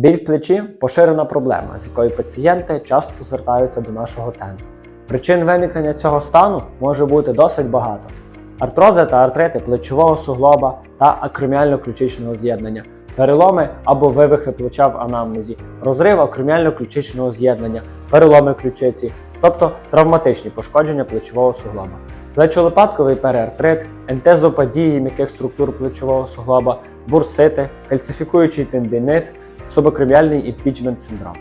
Біль в плечі поширена проблема, з якою пацієнти часто звертаються до нашого центру. Причин виникнення цього стану може бути досить багато: артрози та артрити плечового суглоба та акроміально-ключичного з'єднання, переломи або вивихи плеча в анамнезі, розрив акроміально-ключичного з'єднання, переломи ключиці, тобто травматичні пошкодження плечового суглоба, плечолопатковий переартрит, ентезопадії м'яких структур плечового суглоба, бурсити, кальцифікуючий тендинит, субакроміальний імпічмент синдром.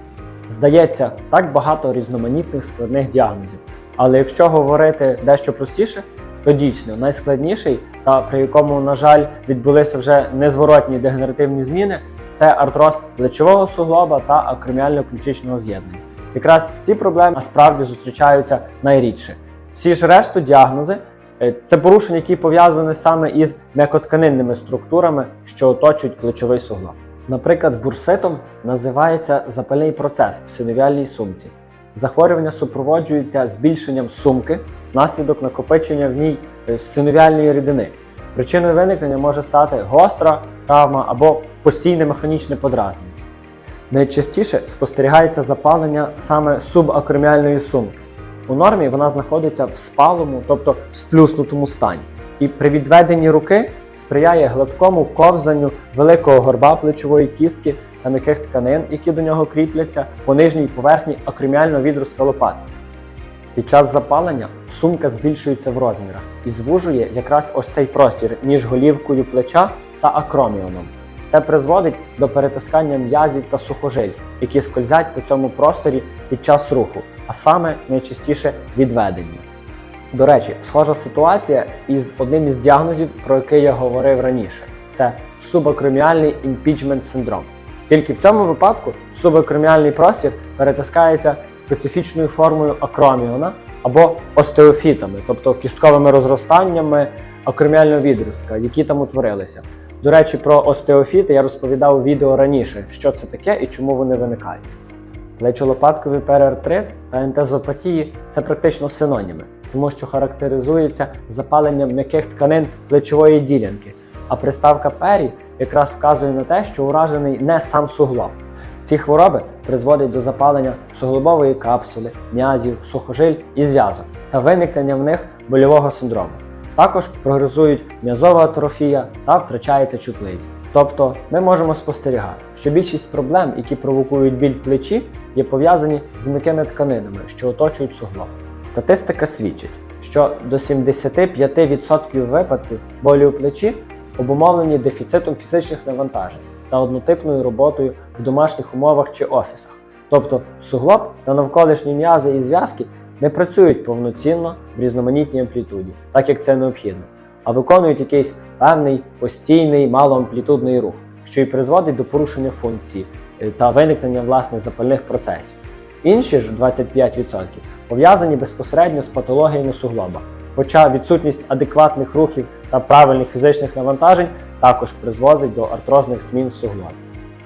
Здається, так багато різноманітних складних діагнозів. Але якщо говорити дещо простіше, то дійсно найскладніший, та при якому, на жаль, відбулися вже незворотні дегенеративні зміни, це артроз плечового суглоба та акроміально-ключичного з'єднання. Якраз ці проблеми насправді зустрічаються найрідше. Всі ж решту діагнози е, це порушення, які пов'язані саме із м'якотканинними структурами, що оточують плечовий суглоб. Наприклад, бурситом називається запальний процес в синовіальній сумці. Захворювання супроводжується збільшенням сумки внаслідок накопичення в ній е, синовіальної рідини. Причиною виникнення може стати гостра травма або постійне механічне подразнення. Найчастіше спостерігається запалення саме субакроміальної сумки. У нормі вона знаходиться в спалому, тобто в сплюснутому стані. І при відведенні руки сприяє гладкому ковзанню великого горба плечової кістки та м'яких тканин, які до нього кріпляться по нижній поверхні акроміального відростка лопатки. Під час запалення сумка збільшується в розмірах і звужує якраз ось цей простір між голівкою плеча та акроміоном. Це призводить до перетискання м'язів та сухожиль, які скользять по цьому просторі під час руху, а саме найчастіше відведення. До речі, схожа ситуація із одним із діагнозів, про який я говорив раніше. Це субакроміальний імпічмент синдром. Тільки в цьому випадку субакроміальний простір перетискається специфічною формою акроміона або остеофітами, тобто кістковими розростаннями акроміального відростка, які там утворилися. До речі, про остеофіти я розповідав у відео раніше, що це таке і чому вони виникають. Плечолопатковий переартрит та ентезопатії це практично синоніми, тому що характеризується запаленням м'яких тканин плечової ділянки, а приставка пері якраз вказує на те, що уражений не сам суглоб. Ці хвороби призводять до запалення суглобової капсули, м'язів, сухожиль і зв'язок та виникнення в них больового синдрому. Також прогресують м'язова атрофія та втрачається чутливість. Тобто ми можемо спостерігати, що більшість проблем, які провокують біль в плечі, є пов'язані з м'якими тканинами, що оточують суглоб. Статистика свідчить, що до 75% випадків болі у плечі обумовлені дефіцитом фізичних навантажень та однотипною роботою в домашніх умовах чи офісах. Тобто суглоб та навколишні м'язи і зв'язки не працюють повноцінно в різноманітній амплітуді, так як це необхідно, а виконують якийсь певний постійний малоамплітудний рух, що й призводить до порушення функції е, та виникнення власне запальних процесів. Інші ж 25% пов'язані безпосередньо з патологіями суглоба, хоча відсутність адекватних рухів та правильних фізичних навантажень також призводить до артрозних змін суглобів.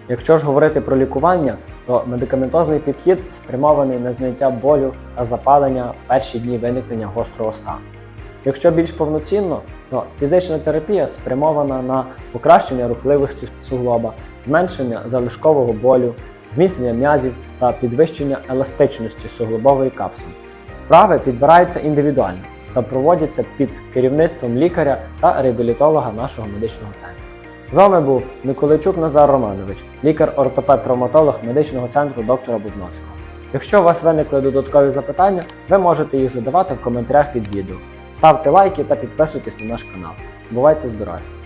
Якщо ж говорити про лікування, то медикаментозний підхід спрямований на зняття болю та запалення в перші дні виникнення гострого стану. Якщо більш повноцінно, то фізична терапія спрямована на покращення рухливості суглоба, зменшення залишкового болю, зміцнення м'язів та підвищення еластичності суглобової капсули. Вправи підбираються індивідуально та проводяться під керівництвом лікаря та реабілітолога нашого медичного центру. З вами був Миколайчук Назар Романович, лікар-ортопед-травматолог медичного центру доктора Будновського. Якщо у вас виникли додаткові запитання, ви можете їх задавати в коментарях під відео. Ставте лайки та підписуйтесь на наш канал. Бувайте здорові!